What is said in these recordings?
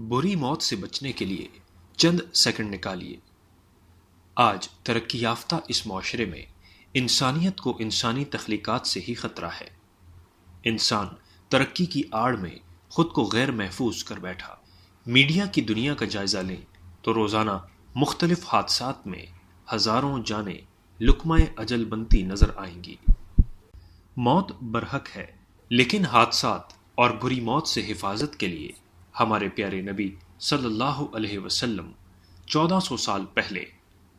बुरी मौत से बचने के लिए चंद सेकंड निकालिए। आज तरक्की याफ्ता इस माशरे में इंसानियत को इंसानी तख्लीक़ात से ही ख़तरा है। इंसान तरक्की की आड़ में खुद को गैर महफूज कर बैठा। मीडिया की दुनिया का जायज़ा लें तो रोज़ाना मुख्तलिफ़ हादसा में हज़ारों जाने लुकमाए अजल बनती नज़र आएँगी। मौत बरहक है, लेकिन हादसा और बुरी मौत से हिफाजत के लिए हमारे प्यारे नबी सल्लल्लाहु अलैहि वसल्लम 1400 साल पहले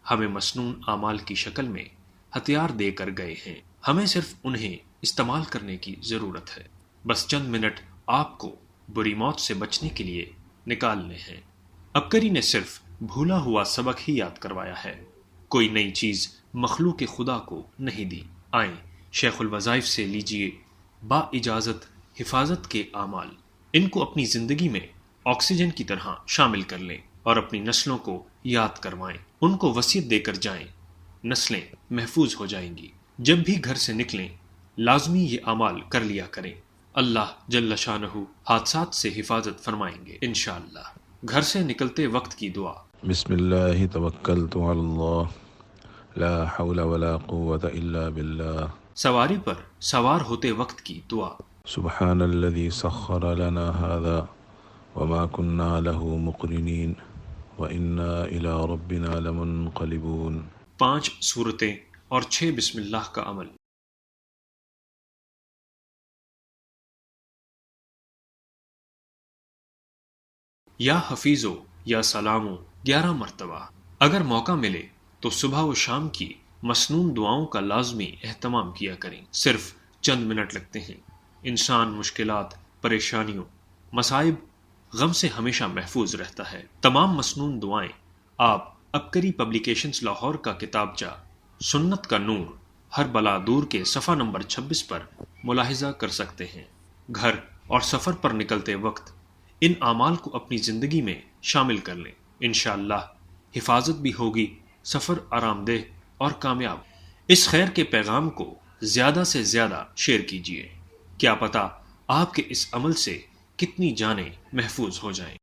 हमें मसनून आमाल की शक्ल में हथियार देकर गए हैं। हमें सिर्फ़ उन्हें इस्तेमाल करने की ज़रूरत है। बस चंद मिनट आपको बुरी मौत से बचने के लिए निकालने हैं। अबकरी ने सिर्फ़ भूला हुआ सबक ही याद करवाया है। कोई नई चीज़ मखलू के खुदा को नहीं दी। आए, शेखुल वज़ाइफ से लीजिए बा इजाज़त हिफाजत के आमाल। इनको अपनी ज़िंदगी में ऑक्सीजन की तरह शामिल कर लें और अपनी नस्लों को याद करवाएँ। उनको वसीयत देकर जाएँ। नस्लें महफूज हो जाएँगी। जब भी घर से निकलें लाजमी ये अमाल कर लिया करें। अल्लाह जल्ल शाहू हादसा से हिफाजत फरमाएँगे इन घर से निकलते वक्त की दुआ। बिस्मिल्लाह तवक्कल सवारी पर सवार होते वक्त की दुआ। सुबहानल्लज़ी सख़्खर लना हादा वमा कुन्ना लहु मुक़रिनीन व इन्ना इला रब्बिना लमुनक़लिबून पाँच सूरतें और छह बिस्मिल्लाह का अमल। या हफीज़ो, या सलामो, ग्यारह मरतबा। अगर मौका मिले तो सुबह व शाम की मसनून दुआओं का लाजमी एहतमाम किया करें। सिर्फ़ चंद मिनट लगते हैं। इंसान मुश्किलात, परेशानियों, मसाइब गम से हमेशा महफूज रहता है। तमाम मसनून दुआएँ, आप अबकरी पब्लिकेशंस लाहौर का किताबचा सुन्नत का नूर, हर बला दूर के सफ़ा नंबर 26 पर मुलाहिजा कर सकते हैं। घर और सफ़र पर निकलते वक्त इन आमाल को अपनी ज़िंदगी में शामिल कर लें। इन हिफाजत भी होगी, सफ़र आरामदेह और कामयाब। इस खैर के पैगाम को ज़्यादा से ज़्यादा शेयर कीजिए। क्या पता आपके इस अमल से कितनी जानें महफूज हो जाएँ।